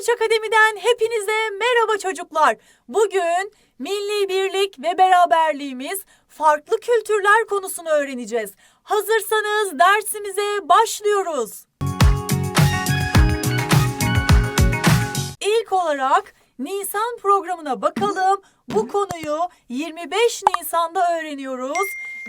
Tonguç Akademi'den hepinize merhaba çocuklar. Bugün milli birlik ve beraberliğimiz farklı kültürler konusunu öğreneceğiz. Hazırsanız dersimize başlıyoruz. İlk olarak Nisan programına bakalım. Bu konuyu 25 Nisan'da öğreniyoruz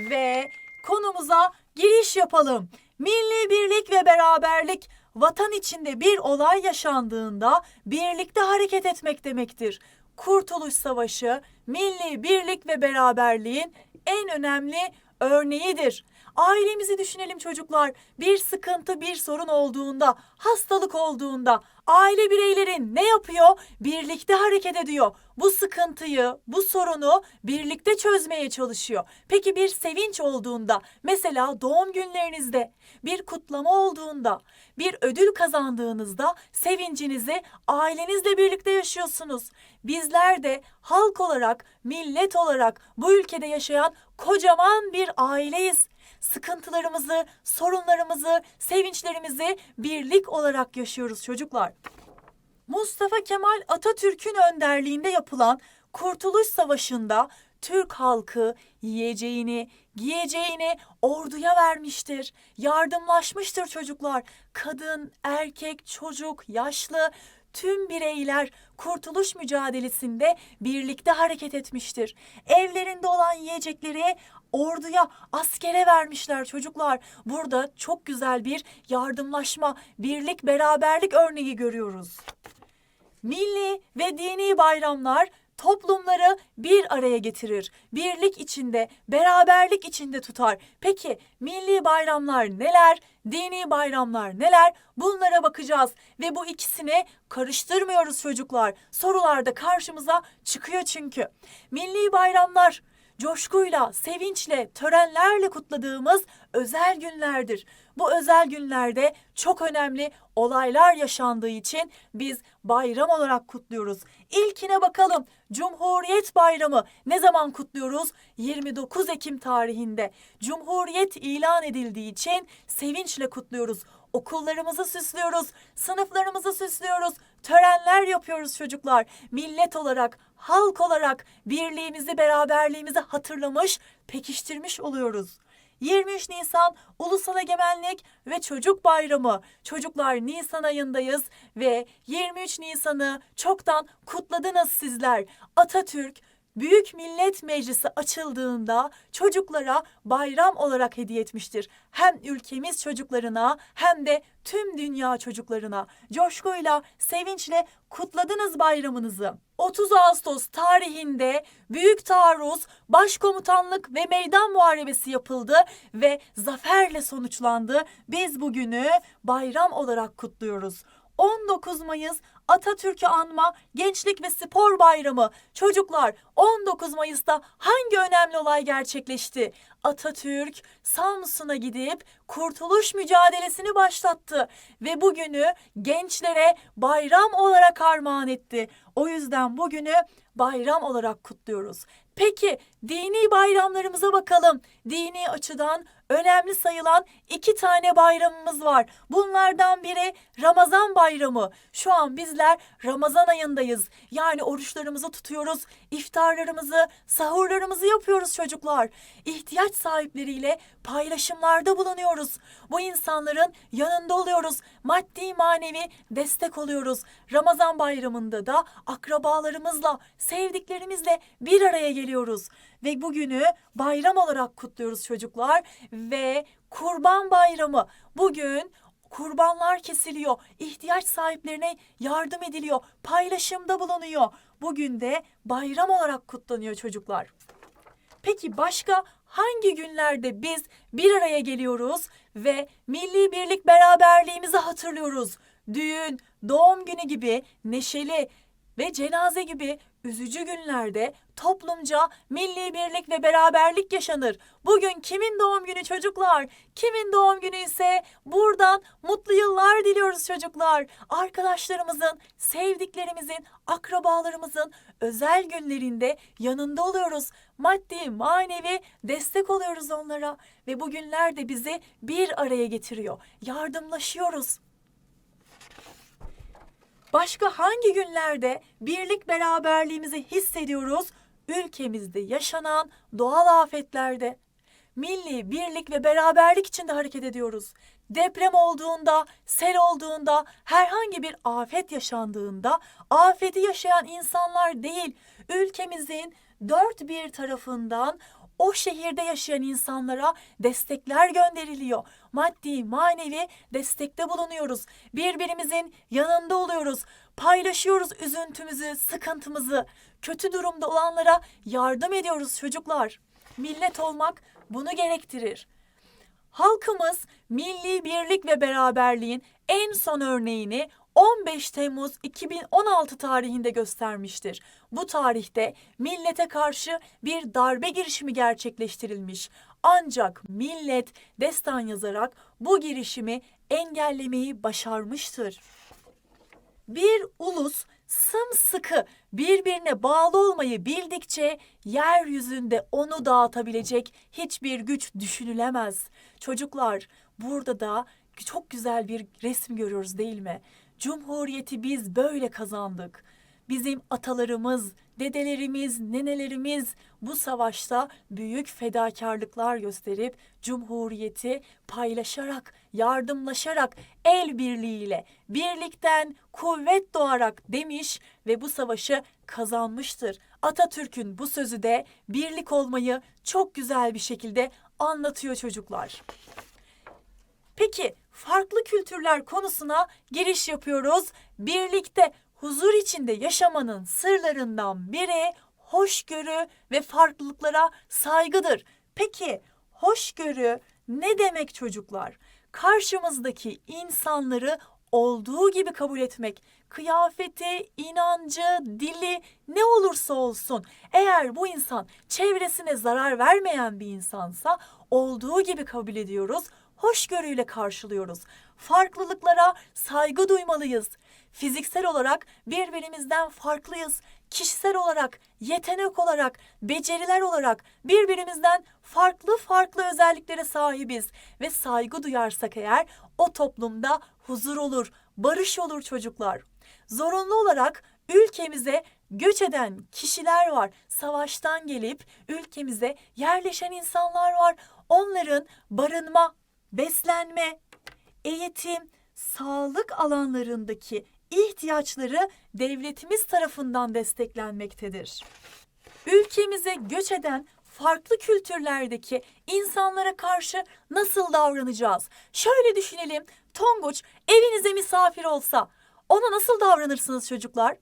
ve konumuza giriş yapalım. Milli birlik ve beraberlik vatan içinde bir olay yaşandığında birlikte hareket etmek demektir. Kurtuluş Savaşı milli birlik ve beraberliğin en önemli örneğidir. Ailemizi düşünelim çocuklar. Bir sıkıntı, bir sorun olduğunda, hastalık olduğunda aile bireylerin ne yapıyor? Birlikte hareket ediyor. Bu sıkıntıyı, bu sorunu birlikte çözmeye çalışıyor. Peki bir sevinç olduğunda, mesela doğum günlerinizde, bir kutlama olduğunda, bir ödül kazandığınızda sevincinizi ailenizle birlikte yaşıyorsunuz. Bizler de halk olarak, millet olarak bu ülkede yaşayan kocaman bir aileyiz sıkıntılarımızı, sorunlarımızı, sevinçlerimizi birlik olarak yaşıyoruz çocuklar. Mustafa Kemal Atatürk'ün önderliğinde yapılan Kurtuluş Savaşı'nda Türk halkı yiyeceğini, giyeceğini orduya vermiştir. Yardımlaşmıştır çocuklar. Kadın, erkek, çocuk, yaşlı tüm bireyler kurtuluş mücadelesinde birlikte hareket etmiştir. Evlerinde olan yiyecekleri orduya, askere vermişler çocuklar. Burada çok güzel bir yardımlaşma, birlik, beraberlik örneği görüyoruz. Milli ve dini bayramlar toplumları bir araya getirir. Birlik içinde, beraberlik içinde tutar. Peki milli bayramlar neler? Dini bayramlar neler? Bunlara bakacağız ve bu ikisini karıştırmıyoruz çocuklar. Sorularda karşımıza çıkıyor çünkü. Milli bayramlar coşkuyla, sevinçle, törenlerle kutladığımız özel günlerdir. Bu özel günlerde çok önemli olaylar yaşandığı için biz bayram olarak kutluyoruz. İlkine bakalım. Cumhuriyet Bayramı ne zaman kutluyoruz? 29 Ekim tarihinde. Cumhuriyet ilan edildiği için sevinçle kutluyoruz. Okullarımızı süslüyoruz, sınıflarımızı süslüyoruz, törenler yapıyoruz çocuklar. Millet olarak, halk olarak birliğimizi, beraberliğimizi hatırlamış, pekiştirmiş oluyoruz. 23 Nisan Ulusal Egemenlik ve Çocuk Bayramı. Çocuklar Nisan ayındayız ve 23 Nisan'ı çoktan kutladınız sizler. Atatürk Büyük Millet Meclisi açıldığında çocuklara bayram olarak hediye etmiştir. Hem ülkemiz çocuklarına hem de tüm dünya çocuklarına coşkuyla, sevinçle kutladınız bayramınızı. 30 Ağustos tarihinde Büyük Taarruz, Başkomutanlık ve Meydan Muharebesi yapıldı ve zaferle sonuçlandı. Biz bugünü bayram olarak kutluyoruz. 19 Mayıs Atatürk'ü anma Gençlik ve Spor Bayramı. Çocuklar 19 Mayıs'ta hangi önemli olay gerçekleşti? Atatürk Samsun'a gidip kurtuluş mücadelesini başlattı ve bugünü gençlere bayram olarak armağan etti. O yüzden bugünü bayram olarak kutluyoruz. Peki dini bayramlarımıza bakalım. Dini açıdan önemli sayılan iki tane bayramımız var. Bunlardan biri Ramazan bayramı. Şu an bizler Ramazan ayındayız. Yani oruçlarımızı tutuyoruz, iftarlarımızı, sahurlarımızı yapıyoruz çocuklar. İhtiyaç sahipleriyle paylaşımlarda bulunuyoruz. Bu insanların yanında oluyoruz. Maddi manevi destek oluyoruz. Ramazan bayramında da akrabalarımızla, sevdiklerimizle bir araya geliyoruz ve bugünü bayram olarak kutluyoruz çocuklar ve Kurban Bayramı bugün kurbanlar kesiliyor, ihtiyaç sahiplerine yardım ediliyor, paylaşımda bulunuyor. Bugün de bayram olarak kutlanıyor çocuklar. Peki başka hangi günlerde biz bir araya geliyoruz ve milli birlik beraberliğimizi hatırlıyoruz? Düğün, doğum günü gibi neşeli ve cenaze gibi üzücü günlerde toplumca milli birlik ve beraberlik yaşanır. Bugün kimin doğum günü çocuklar? Kimin doğum günü ise buradan mutlu yıllar diliyoruz çocuklar. Arkadaşlarımızın, sevdiklerimizin, akrabalarımızın özel günlerinde yanında oluyoruz. Maddi, manevi destek oluyoruz onlara ve bu günler de bizi bir araya getiriyor. Yardımlaşıyoruz. Başka hangi günlerde birlik beraberliğimizi hissediyoruz? Ülkemizde yaşanan doğal afetlerde. Milli birlik ve beraberlik içinde hareket ediyoruz. Deprem olduğunda, sel olduğunda, herhangi bir afet yaşandığında afeti yaşayan insanlar değil, ülkemizin dört bir tarafından o şehirde yaşayan insanlara destekler gönderiliyor. Maddi, manevi destekte bulunuyoruz. Birbirimizin yanında oluyoruz. Paylaşıyoruz üzüntümüzü, sıkıntımızı. Kötü durumda olanlara yardım ediyoruz çocuklar. Millet olmak bunu gerektirir. Halkımız milli birlik ve beraberliğin en son örneğini 15 Temmuz 2016 tarihinde göstermiştir. Bu tarihte millete karşı bir darbe girişimi gerçekleştirilmiş. Ancak millet destan yazarak bu girişimi engellemeyi başarmıştır. Bir ulus sımsıkı birbirine bağlı olmayı bildikçe yeryüzünde onu dağıtabilecek hiçbir güç düşünülemez. Çocuklar burada da çok güzel bir resim görüyoruz değil mi? Cumhuriyeti biz böyle kazandık. Bizim atalarımız, dedelerimiz, nenelerimiz bu savaşta büyük fedakarlıklar gösterip cumhuriyeti paylaşarak, yardımlaşarak, el birliğiyle, birlikten kuvvet doğarak demiş ve bu savaşı kazanmıştır. Atatürk'ün bu sözü de birlik olmayı çok güzel bir şekilde anlatıyor çocuklar. Peki farklı kültürler konusuna giriş yapıyoruz. Birlikte huzur içinde yaşamanın sırlarından biri hoşgörü ve farklılıklara saygıdır. Peki hoşgörü ne demek çocuklar? Karşımızdaki insanları olduğu gibi kabul etmek, kıyafeti, inancı, dili ne olursa olsun eğer bu insan çevresine zarar vermeyen bir insansa olduğu gibi kabul ediyoruz hoşgörüyle karşılıyoruz. Farklılıklara saygı duymalıyız. Fiziksel olarak birbirimizden farklıyız. Kişisel olarak, yetenek olarak, beceriler olarak birbirimizden farklı farklı özelliklere sahibiz ve saygı duyarsak eğer o toplumda huzur olur, barış olur çocuklar. Zorunlu olarak ülkemize göç eden kişiler var. Savaştan gelip ülkemize yerleşen insanlar var. Onların barınma, beslenme, eğitim, sağlık alanlarındaki ihtiyaçları devletimiz tarafından desteklenmektedir. Ülkemize göç eden farklı kültürlerdeki insanlara karşı nasıl davranacağız? Şöyle düşünelim. Tonguç evinize misafir olsa ona nasıl davranırsınız çocuklar?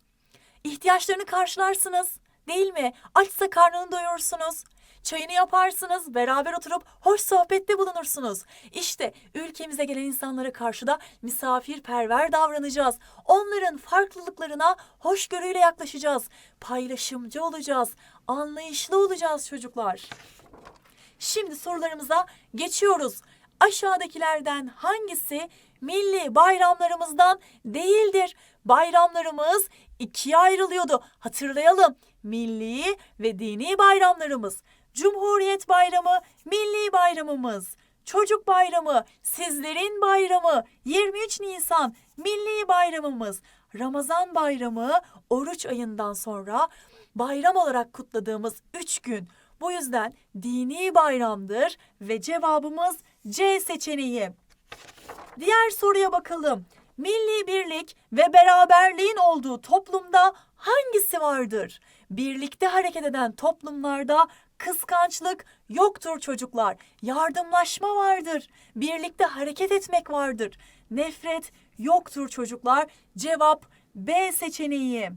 İhtiyaçlarını karşılarsınız, değil mi? Açsa karnını doyurursunuz. Çayını yaparsınız, beraber oturup hoş sohbette bulunursunuz. İşte ülkemize gelen insanlara karşı da misafirperver davranacağız. Onların farklılıklarına hoşgörüyle yaklaşacağız. Paylaşımcı olacağız. Anlayışlı olacağız çocuklar. Şimdi sorularımıza geçiyoruz. Aşağıdakilerden hangisi milli bayramlarımızdan değildir? Bayramlarımız ikiye ayrılıyordu. Hatırlayalım. Milli ve dini bayramlarımız. Cumhuriyet Bayramı milli bayramımız. Çocuk Bayramı sizlerin bayramı. 23 Nisan milli bayramımız. Ramazan Bayramı oruç ayından sonra bayram olarak kutladığımız 3 gün. Bu yüzden dini bayramdır ve cevabımız C seçeneği. Diğer soruya bakalım. Milli birlik ve beraberliğin olduğu toplumda hangisi vardır? Birlikte hareket eden toplumlarda kıskançlık yoktur çocuklar. Yardımlaşma vardır. Birlikte hareket etmek vardır. Nefret yoktur çocuklar. Cevap B seçeneği.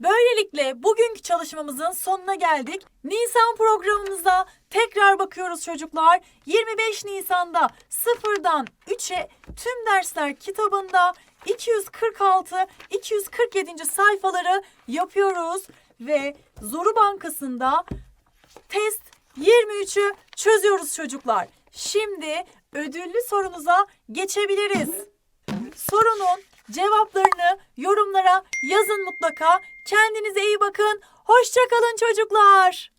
Böylelikle bugünkü çalışmamızın sonuna geldik. Nisan programımıza tekrar bakıyoruz çocuklar. 25 Nisan'da sıfırdan 3'e tüm dersler kitabında 246 247. sayfaları yapıyoruz ve Zoru Bankası'nda test 23'ü çözüyoruz çocuklar. Şimdi ödüllü sorumuza geçebiliriz. Sorunun cevaplarını yorumlara yazın mutlaka. Kendinize iyi bakın. Hoşçakalın çocuklar.